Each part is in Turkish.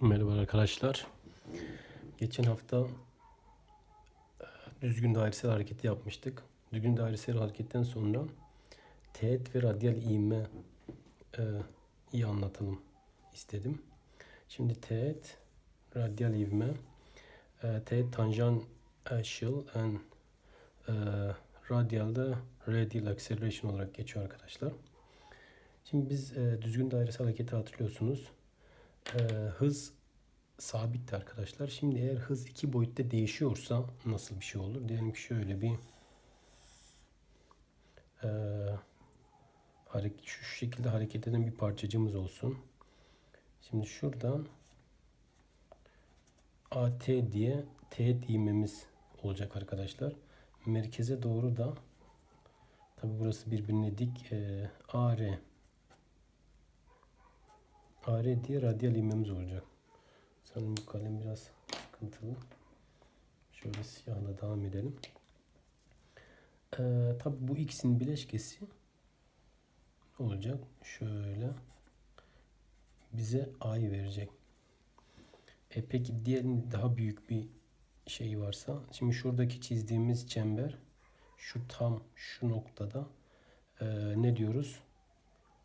Merhaba arkadaşlar. Geçen hafta e, düzgün dairesel hareketi yapmıştık. Düzgün dairesel hareketten sonra teğet ve radyal ivme e, iyi anlatalım istedim. Şimdi teğet, radyal ivme, e, teğet tangential and e, radial da radial acceleration olarak geçiyor arkadaşlar. Şimdi biz e, düzgün dairesel hareketi hatırlıyorsunuz e, hız sabitti arkadaşlar. Şimdi eğer hız iki boyutta değişiyorsa nasıl bir şey olur? Diyelim ki şöyle bir e, hareket, şu şekilde hareket eden bir parçacığımız olsun. Şimdi şuradan AT diye teğet ivmemiz olacak arkadaşlar. Merkeze doğru da tabi burası birbirine dik e, AR AR diye radyal ivmemiz olacak. Sanırım bu kalem biraz sıkıntılı. Şöyle siyahla devam edelim. Ee, tabi bu x'in bileşkesi olacak. Şöyle bize a'yı verecek. E peki diğer daha büyük bir şey varsa şimdi şuradaki çizdiğimiz çember şu tam şu noktada e, ne diyoruz?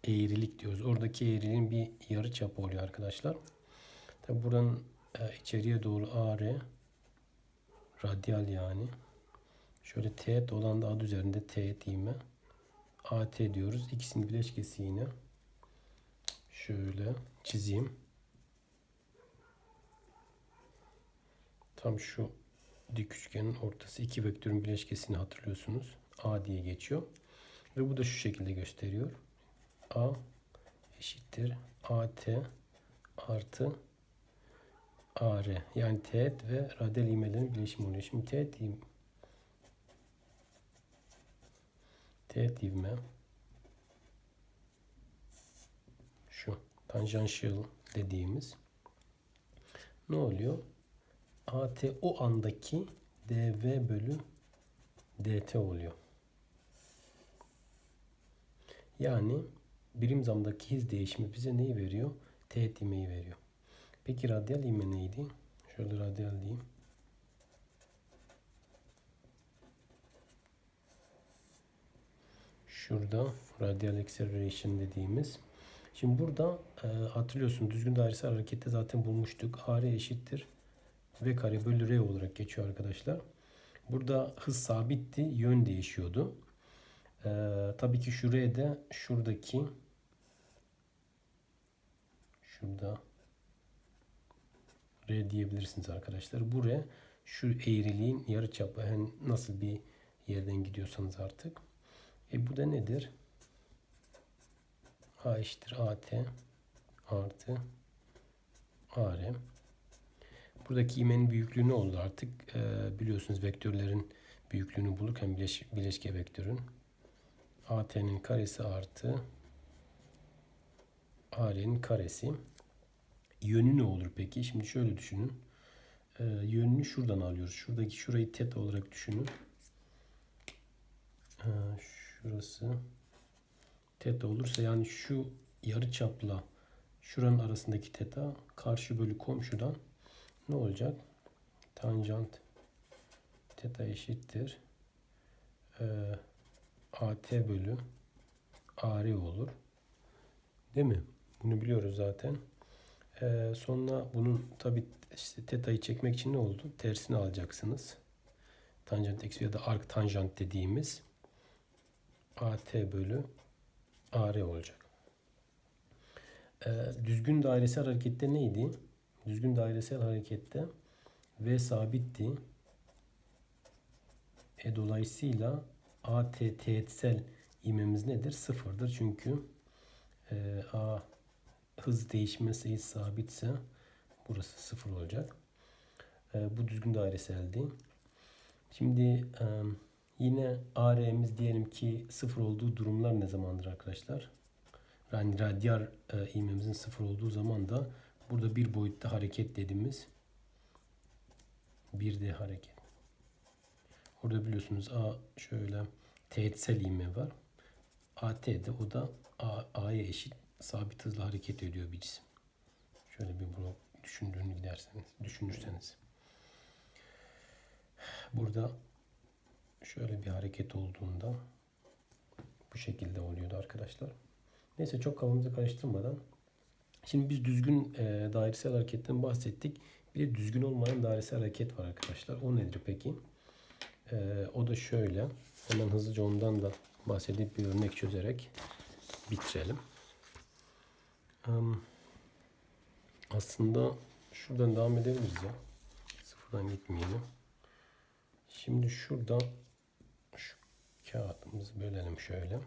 Eğrilik diyoruz. Oradaki eğriliğin bir yarı çapı oluyor arkadaşlar. Tabi buranın e, içeriye doğru AR radyal yani. Şöyle teğet olan da adı üzerinde teğet ivme. AT diyoruz. İkisinin bileşkesi yine. Şöyle çizeyim. Tam şu dik üçgenin ortası iki vektörün bileşkesini hatırlıyorsunuz. A diye geçiyor. Ve bu da şu şekilde gösteriyor. A eşittir AT artı AR. Yani teğet ve radyal ivmelerin bileşimi oluyor. Şimdi teğet ivme teğet ivme şu tanjantiyel dediğimiz ne oluyor? AT o andaki dv bölü dt oluyor. Yani birim zamdaki hız değişimi bize neyi veriyor? Teğet ivmeyi veriyor. Peki radyal ivme neydi? Şöyle radyal diyeyim. Şurada radyal acceleration dediğimiz. Şimdi burada e, hatırlıyorsun düzgün dairesel harekette zaten bulmuştuk. AR eşittir V kare bölü R olarak geçiyor arkadaşlar. Burada hız sabitti, yön değişiyordu. Ee, tabii ki şuraya da şuradaki şurada R diyebilirsiniz arkadaşlar. Buraya şu eğriliğin yarı çapı yani nasıl bir yerden gidiyorsanız artık. E bu da nedir? A eşittir AT artı AR. Buradaki imenin büyüklüğü ne oldu artık? Ee, biliyorsunuz vektörlerin büyüklüğünü bulurken bileş, bileşke vektörün AT'nin karesi artı AR'nin karesi. Yönü ne olur peki? Şimdi şöyle düşünün. Ee, yönünü şuradan alıyoruz. Şuradaki şurayı teta olarak düşünün. Ee, şurası teta olursa yani şu yarı çapla şuranın arasındaki teta karşı bölü komşudan ne olacak? Tanjant teta eşittir. Ee, AT bölü AR olur. Değil mi? Bunu biliyoruz zaten. Ee, sonra bunun tabi işte teta'yı çekmek için ne oldu? Tersini alacaksınız. Tanjant eksi ya da arc tanjant dediğimiz AT bölü AR olacak. Ee, düzgün dairesel harekette neydi? Düzgün dairesel harekette V sabitti. E, dolayısıyla AT teğetsel ivmemiz nedir? Sıfırdır. Çünkü e, A hız değişme sayısı sabitse burası sıfır olacak. E, bu düzgün daireseldi. Şimdi e, yine AR'miz diyelim ki sıfır olduğu durumlar ne zamandır arkadaşlar? Yani radyal e, ivmemizin sıfır olduğu zaman da burada bir boyutta hareket dediğimiz bir de hareket. Orada biliyorsunuz A şöyle teğetsel ivme var. AT'de o da A'ya eşit sabit hızla hareket ediyor bir cisim. Şöyle bir blok düşündüğünü giderseniz, düşünürseniz. Burada şöyle bir hareket olduğunda bu şekilde oluyordu arkadaşlar. Neyse çok kafamızı karıştırmadan. Şimdi biz düzgün e, dairesel hareketten bahsettik. Bir de düzgün olmayan dairesel hareket var arkadaşlar. O nedir peki? E, o da şöyle. Hemen hızlıca ondan da bahsedip bir örnek çözerek bitirelim. Um, aslında şuradan devam edebiliriz ya. Sıfırdan gitmeyelim. Şimdi şuradan şu kağıdımızı bölelim şöyle.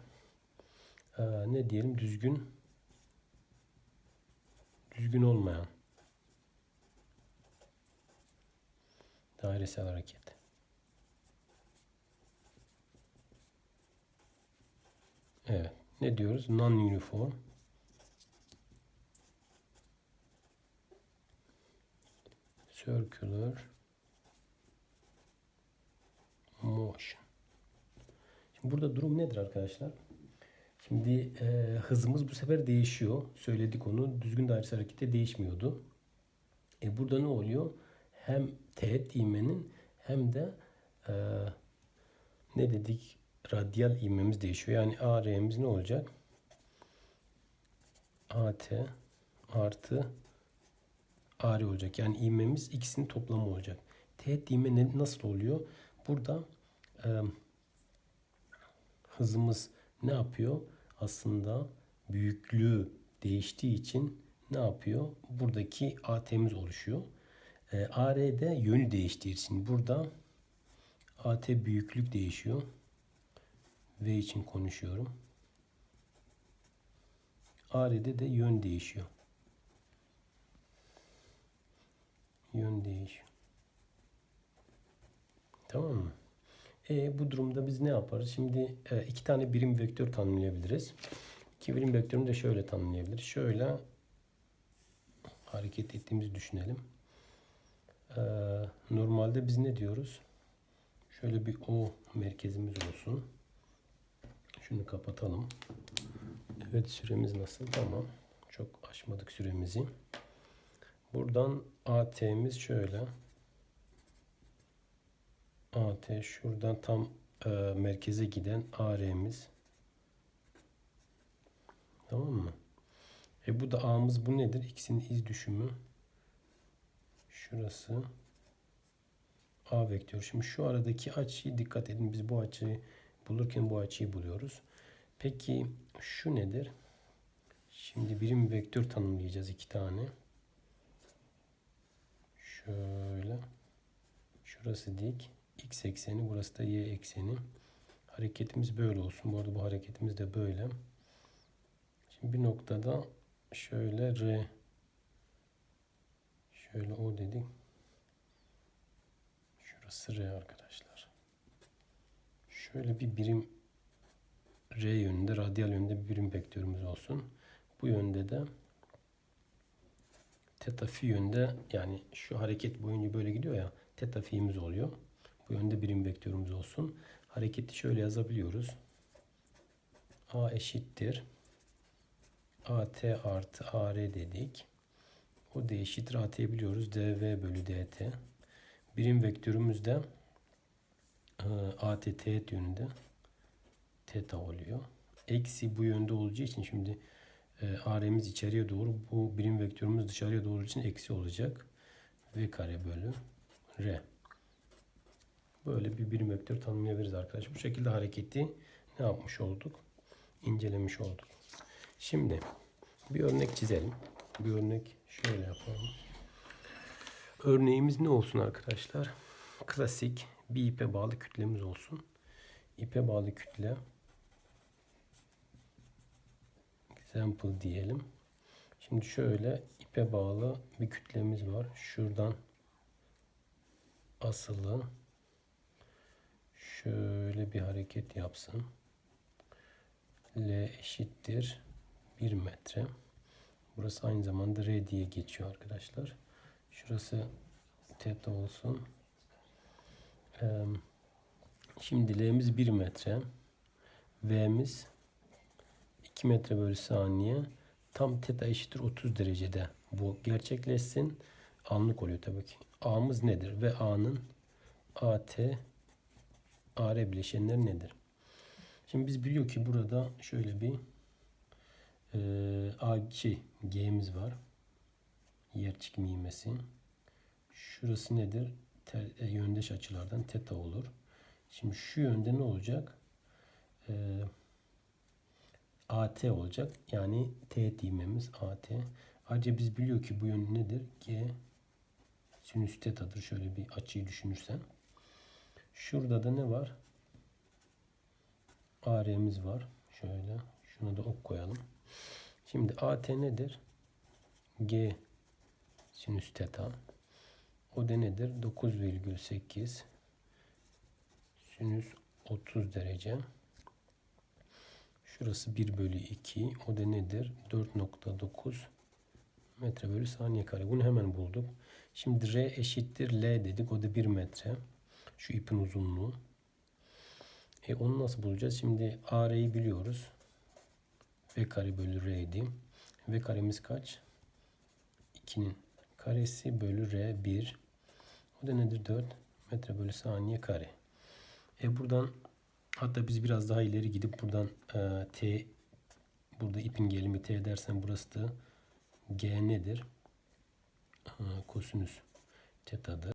Ee, ne diyelim düzgün düzgün olmayan dairesel hareket. Evet. Ne diyoruz? Non-uniform. Circular motion. Şimdi burada durum nedir arkadaşlar? Şimdi e, hızımız bu sefer değişiyor. Söyledik onu. Düzgün dairesel harekette değişmiyordu. E burada ne oluyor? Hem teğet ivmenin hem de e, ne dedik? Radyal ivmemiz değişiyor. Yani AR'miz ne olacak? AT artı AR olacak. Yani ivmemiz ikisinin toplamı olacak. Teğet ivme nasıl oluyor? Burada e, hızımız ne yapıyor? Aslında büyüklüğü değiştiği için ne yapıyor? Buradaki AT'miz oluşuyor. E, AR'de yönü değiştiği için burada AT büyüklük değişiyor. V için konuşuyorum. AR'de de yön değişiyor. Yön değişiyor. Tamam mı? E, bu durumda biz ne yaparız? Şimdi e, iki tane birim vektör tanımlayabiliriz. İki birim vektörünü de şöyle tanımlayabiliriz. Şöyle hareket ettiğimizi düşünelim. E, normalde biz ne diyoruz? Şöyle bir O merkezimiz olsun. Şunu kapatalım. Evet süremiz nasıl? Tamam. Çok aşmadık süremizi. Buradan AT'miz şöyle. AT şuradan tam e, merkeze giden AR'miz. Tamam mı? E bu da A'mız bu nedir? X'in iz düşümü. Şurası. A vektör. Şimdi şu aradaki açıyı dikkat edin. Biz bu açıyı bulurken bu açıyı buluyoruz. Peki şu nedir? Şimdi birim vektör tanımlayacağız iki tane. Şöyle. Şurası dik. X ekseni. Burası da Y ekseni. Hareketimiz böyle olsun. Bu arada bu hareketimiz de böyle. Şimdi bir noktada şöyle R şöyle O dedik. Şurası R arkadaşlar. Şöyle bir birim R yönünde, radyal yönünde bir birim vektörümüz olsun. Bu yönde de teta fi yönde yani şu hareket boyunca böyle gidiyor ya teta fi'miz oluyor. Bu yönde birim vektörümüz olsun. Hareketi şöyle yazabiliyoruz. A eşittir. AT artı AR dedik. O da eşittir AT'yi biliyoruz. dV bölü dt. Birim vektörümüz de AT teğet yönünde teta oluyor. Eksi bu yönde olacağı için şimdi e, içeriye doğru bu birim vektörümüz dışarıya doğru için eksi olacak. V kare bölü R. Böyle bir birim vektör tanımlayabiliriz arkadaşlar. Bu şekilde hareketi ne yapmış olduk? İncelemiş olduk. Şimdi bir örnek çizelim. Bir örnek şöyle yapalım. Örneğimiz ne olsun arkadaşlar? Klasik bir ipe bağlı kütlemiz olsun. İpe bağlı kütle example diyelim. Şimdi şöyle ipe bağlı bir kütlemiz var. Şuradan asılı şöyle bir hareket yapsın. L eşittir 1 metre. Burası aynı zamanda R diye geçiyor arkadaşlar. Şurası teta olsun. Şimdi L'miz 1 metre. V'miz 2 metre bölü saniye tam teta eşittir 30 derecede bu gerçekleşsin. anlık oluyor tabii ki. A'mız nedir? Ve A'nın AT AR bileşenleri nedir? Şimdi biz biliyor ki burada şöyle bir e, A şey, G'miz var. Yer çekimi ivmesi. Şurası nedir? Ter, e, yöndeş açılardan teta olur. Şimdi şu yönde ne olacak? E, AT olacak. Yani teğet ivmemiz AT. Ayrıca biz biliyor ki bu yön nedir? G sinüs tetadır. Şöyle bir açıyı düşünürsen. Şurada da ne var? AR'miz var. Şöyle. Şuna da ok koyalım. Şimdi AT nedir? G sinüs teta. O da nedir? 9,8 sinüs 30 derece. Şurası 1 bölü 2. O da nedir? 4.9 metre bölü saniye kare. Bunu hemen bulduk. Şimdi R eşittir L dedik. O da 1 metre. Şu ipin uzunluğu. E onu nasıl bulacağız? Şimdi AR'yi biliyoruz. V kare bölü R'ydi. V karemiz kaç? 2'nin karesi bölü R 1. O da nedir? 4 metre bölü saniye kare. E buradan hatta biz biraz daha ileri gidip buradan e, T burada ipin gelimi T dersen burası da G nedir? E, kosinüs tetadır.